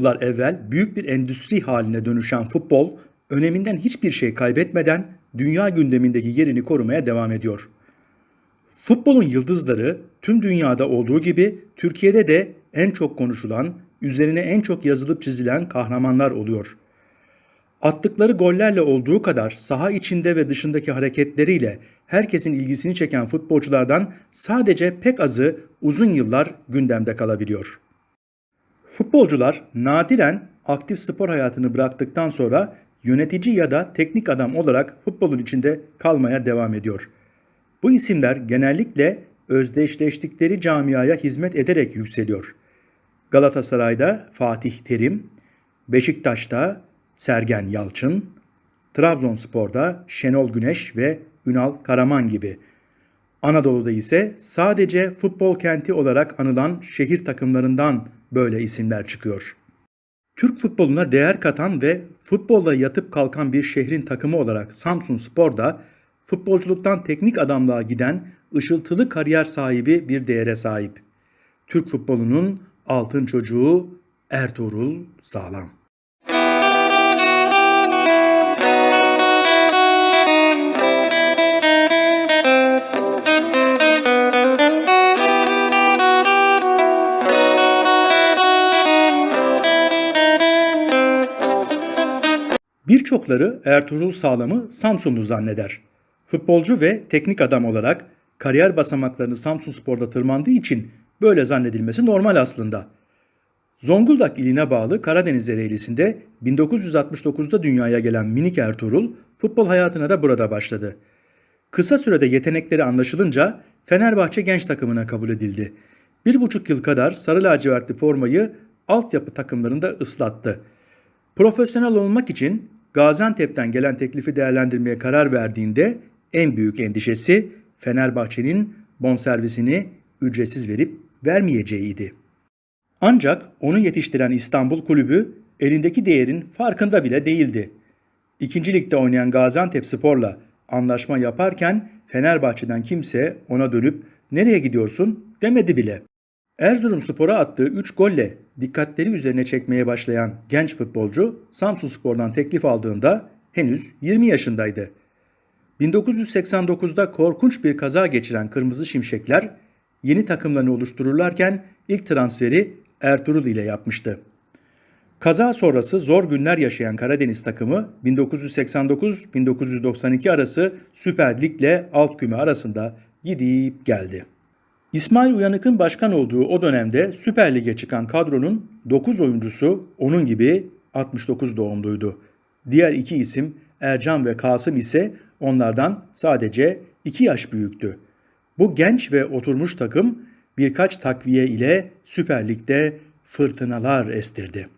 Yıllar evvel büyük bir endüstri haline dönüşen futbol, öneminden hiçbir şey kaybetmeden dünya gündemindeki yerini korumaya devam ediyor. Futbolun yıldızları tüm dünyada olduğu gibi Türkiye'de de en çok konuşulan, üzerine en çok yazılıp çizilen kahramanlar oluyor. Attıkları gollerle olduğu kadar saha içinde ve dışındaki hareketleriyle herkesin ilgisini çeken futbolculardan sadece pek azı uzun yıllar gündemde kalabiliyor. Futbolcular nadiren aktif spor hayatını bıraktıktan sonra yönetici ya da teknik adam olarak futbolun içinde kalmaya devam ediyor. Bu isimler genellikle özdeşleştikleri camiaya hizmet ederek yükseliyor. Galatasaray'da Fatih Terim, Beşiktaş'ta Sergen Yalçın, Trabzonspor'da Şenol Güneş ve Ünal Karaman gibi. Anadolu'da ise sadece futbol kenti olarak anılan şehir takımlarından böyle isimler çıkıyor. Türk futboluna değer katan ve futbolla yatıp kalkan bir şehrin takımı olarak Samsun Spor da futbolculuktan teknik adamlığa giden ışıltılı kariyer sahibi bir değere sahip. Türk futbolunun altın çocuğu Ertuğrul Sağlam. Birçokları Ertuğrul Sağlam'ı Samsunlu zanneder. Futbolcu ve teknik adam olarak kariyer basamaklarını Samsun Spor'da tırmandığı için böyle zannedilmesi normal aslında. Zonguldak iline bağlı Karadeniz Ereğlisi'nde 1969'da dünyaya gelen minik Ertuğrul futbol hayatına da burada başladı. Kısa sürede yetenekleri anlaşılınca Fenerbahçe genç takımına kabul edildi. Bir buçuk yıl kadar sarı lacivertli formayı altyapı takımlarında ıslattı. Profesyonel olmak için Gaziantep'ten gelen teklifi değerlendirmeye karar verdiğinde en büyük endişesi Fenerbahçe'nin bonservisini ücretsiz verip vermeyeceğiydi. Ancak onu yetiştiren İstanbul Kulübü elindeki değerin farkında bile değildi. İkinci ligde oynayan Gaziantep Spor'la anlaşma yaparken Fenerbahçe'den kimse ona dönüp nereye gidiyorsun demedi bile. Erzurumspor'a attığı 3 golle dikkatleri üzerine çekmeye başlayan genç futbolcu Samsunspor'dan teklif aldığında henüz 20 yaşındaydı. 1989'da korkunç bir kaza geçiren Kırmızı Şimşekler yeni takımlarını oluştururlarken ilk transferi Ertuğrul ile yapmıştı. Kaza sonrası zor günler yaşayan Karadeniz takımı 1989-1992 arası Süper Lig ile alt küme arasında gidip geldi. İsmail Uyanık'ın başkan olduğu o dönemde Süper Lig'e çıkan kadronun 9 oyuncusu onun gibi 69 doğumluydu. Diğer iki isim Ercan ve Kasım ise onlardan sadece 2 yaş büyüktü. Bu genç ve oturmuş takım birkaç takviye ile Süper Lig'de fırtınalar estirdi.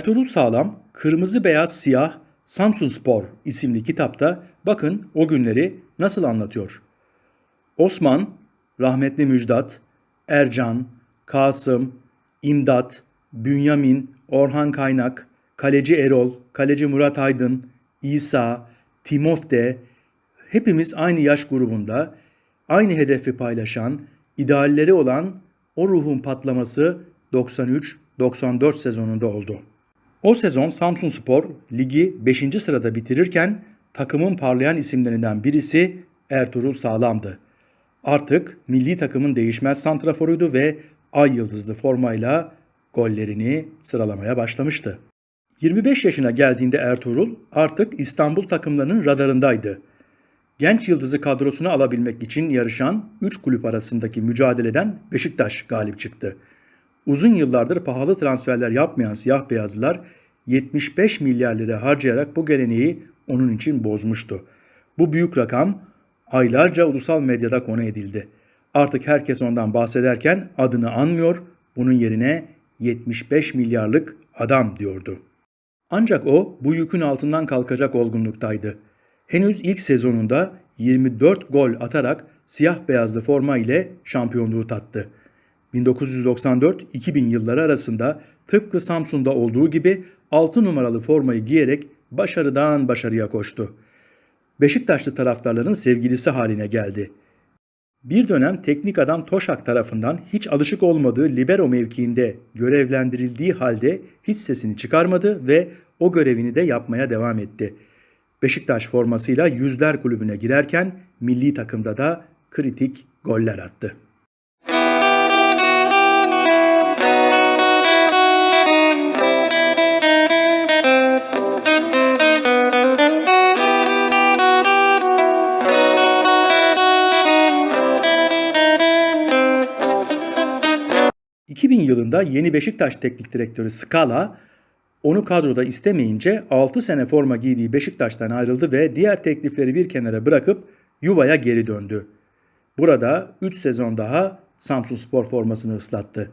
Ertuğrul Sağlam, Kırmızı Beyaz Siyah Samsun Spor isimli kitapta bakın o günleri nasıl anlatıyor. Osman, rahmetli Müjdat, Ercan, Kasım, İmdat, Bünyamin, Orhan Kaynak, Kaleci Erol, Kaleci Murat Aydın, İsa, Timofte hepimiz aynı yaş grubunda, aynı hedefi paylaşan, idealleri olan o ruhun patlaması 93-94 sezonunda oldu. O sezon Samsun Spor ligi 5. sırada bitirirken takımın parlayan isimlerinden birisi Ertuğrul Sağlam'dı. Artık milli takımın değişmez santraforuydu ve ay yıldızlı formayla gollerini sıralamaya başlamıştı. 25 yaşına geldiğinde Ertuğrul artık İstanbul takımlarının radarındaydı. Genç yıldızı kadrosuna alabilmek için yarışan 3 kulüp arasındaki mücadeleden Beşiktaş galip çıktı. Uzun yıllardır pahalı transferler yapmayan siyah beyazlılar 75 milyar lira harcayarak bu geleneği onun için bozmuştu. Bu büyük rakam aylarca ulusal medyada konu edildi. Artık herkes ondan bahsederken adını anmıyor, bunun yerine 75 milyarlık adam diyordu. Ancak o bu yükün altından kalkacak olgunluktaydı. Henüz ilk sezonunda 24 gol atarak siyah beyazlı forma ile şampiyonluğu tattı. 1994-2000 yılları arasında tıpkı Samsun'da olduğu gibi 6 numaralı formayı giyerek başarıdan başarıya koştu. Beşiktaşlı taraftarların sevgilisi haline geldi. Bir dönem teknik adam Toşak tarafından hiç alışık olmadığı libero mevkiinde görevlendirildiği halde hiç sesini çıkarmadı ve o görevini de yapmaya devam etti. Beşiktaş formasıyla Yüzler Kulübü'ne girerken milli takımda da kritik goller attı. ...2000 yılında yeni Beşiktaş Teknik Direktörü Scala... ...onu kadroda istemeyince 6 sene forma giydiği Beşiktaş'tan ayrıldı... ...ve diğer teklifleri bir kenara bırakıp yuvaya geri döndü. Burada 3 sezon daha Samsun Spor formasını ıslattı.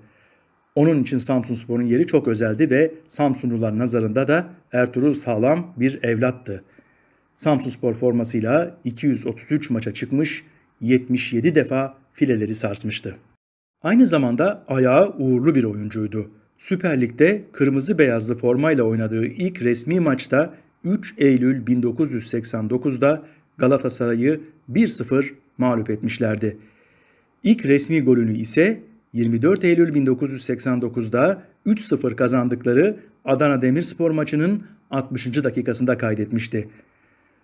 Onun için Samsun Spor'un yeri çok özeldi ve Samsunlular nazarında da Ertuğrul Sağlam bir evlattı. Samsun Spor formasıyla 233 maça çıkmış, 77 defa fileleri sarsmıştı. Aynı zamanda ayağı uğurlu bir oyuncuydu. Süper Lig'de kırmızı beyazlı formayla oynadığı ilk resmi maçta 3 Eylül 1989'da Galatasaray'ı 1-0 mağlup etmişlerdi. İlk resmi golünü ise 24 Eylül 1989'da 3-0 kazandıkları Adana Demirspor maçının 60. dakikasında kaydetmişti.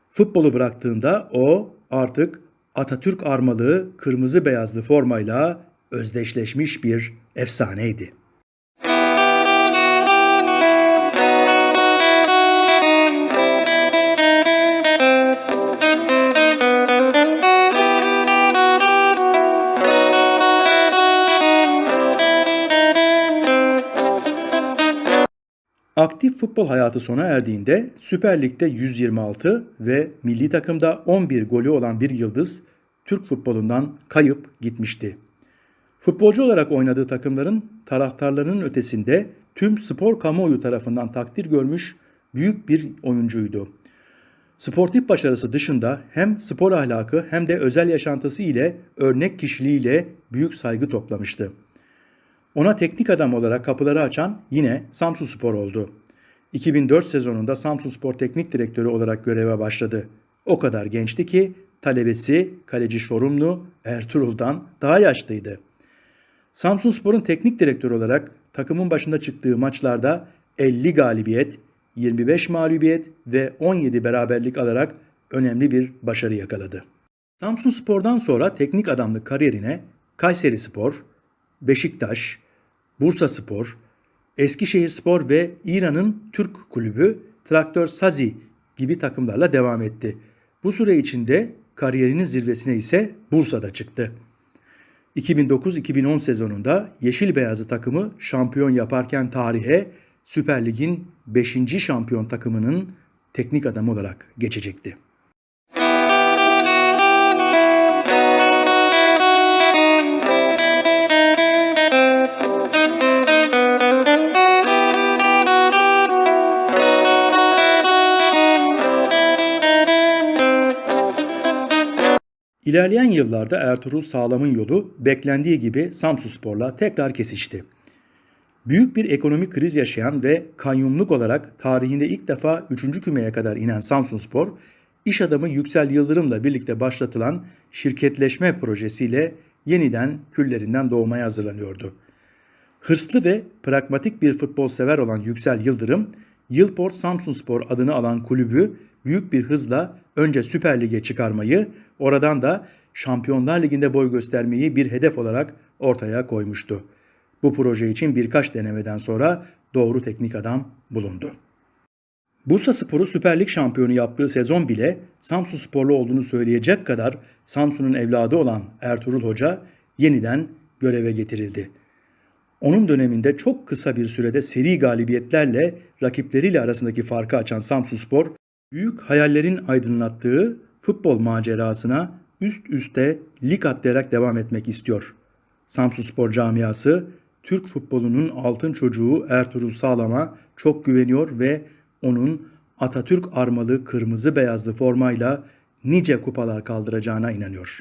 Futbolu bıraktığında o artık Atatürk armalı kırmızı beyazlı formayla özdeşleşmiş bir efsaneydi. Aktif futbol hayatı sona erdiğinde Süper Lig'de 126 ve milli takımda 11 golü olan bir yıldız Türk futbolundan kayıp gitmişti. Futbolcu olarak oynadığı takımların taraftarlarının ötesinde tüm spor kamuoyu tarafından takdir görmüş büyük bir oyuncuydu. Sportif başarısı dışında hem spor ahlakı hem de özel yaşantısı ile örnek kişiliğiyle büyük saygı toplamıştı. Ona teknik adam olarak kapıları açan yine Samsun Spor oldu. 2004 sezonunda Samsun Spor Teknik Direktörü olarak göreve başladı. O kadar gençti ki talebesi kaleci Şorumlu Ertuğrul'dan daha yaşlıydı. Samsun Spor'un teknik direktörü olarak takımın başında çıktığı maçlarda 50 galibiyet, 25 mağlubiyet ve 17 beraberlik alarak önemli bir başarı yakaladı. Samsun Spor'dan sonra teknik adamlık kariyerine Kayseri Spor, Beşiktaş, Bursa Spor, Eskişehir Spor ve İran'ın Türk kulübü Traktör Sazi gibi takımlarla devam etti. Bu süre içinde kariyerinin zirvesine ise Bursa'da çıktı. 2009-2010 sezonunda Yeşil Beyazı takımı şampiyon yaparken tarihe Süper Lig'in 5. şampiyon takımının teknik adamı olarak geçecekti. İlerleyen yıllarda Ertuğrul Sağlam'ın yolu beklendiği gibi Samsunspor'la tekrar kesişti. Büyük bir ekonomik kriz yaşayan ve kanyumluk olarak tarihinde ilk defa 3. kümeye kadar inen Samsunspor, iş adamı Yüksel Yıldırım'la birlikte başlatılan şirketleşme projesiyle yeniden küllerinden doğmaya hazırlanıyordu. Hırslı ve pragmatik bir futbol sever olan Yüksel Yıldırım, Yılport Samsunspor adını alan kulübü büyük bir hızla önce Süper Lig'e çıkarmayı, oradan da Şampiyonlar Ligi'nde boy göstermeyi bir hedef olarak ortaya koymuştu. Bu proje için birkaç denemeden sonra doğru teknik adam bulundu. Bursa Spor'u Süper Lig şampiyonu yaptığı sezon bile Samsun Sporlu olduğunu söyleyecek kadar Samsun'un evladı olan Ertuğrul Hoca yeniden göreve getirildi. Onun döneminde çok kısa bir sürede seri galibiyetlerle rakipleriyle arasındaki farkı açan Samsunspor, büyük hayallerin aydınlattığı futbol macerasına üst üste lig atlayarak devam etmek istiyor. Samsunspor camiası Türk futbolunun altın çocuğu Ertuğrul Sağlam'a çok güveniyor ve onun Atatürk armalı kırmızı beyazlı formayla nice kupalar kaldıracağına inanıyor.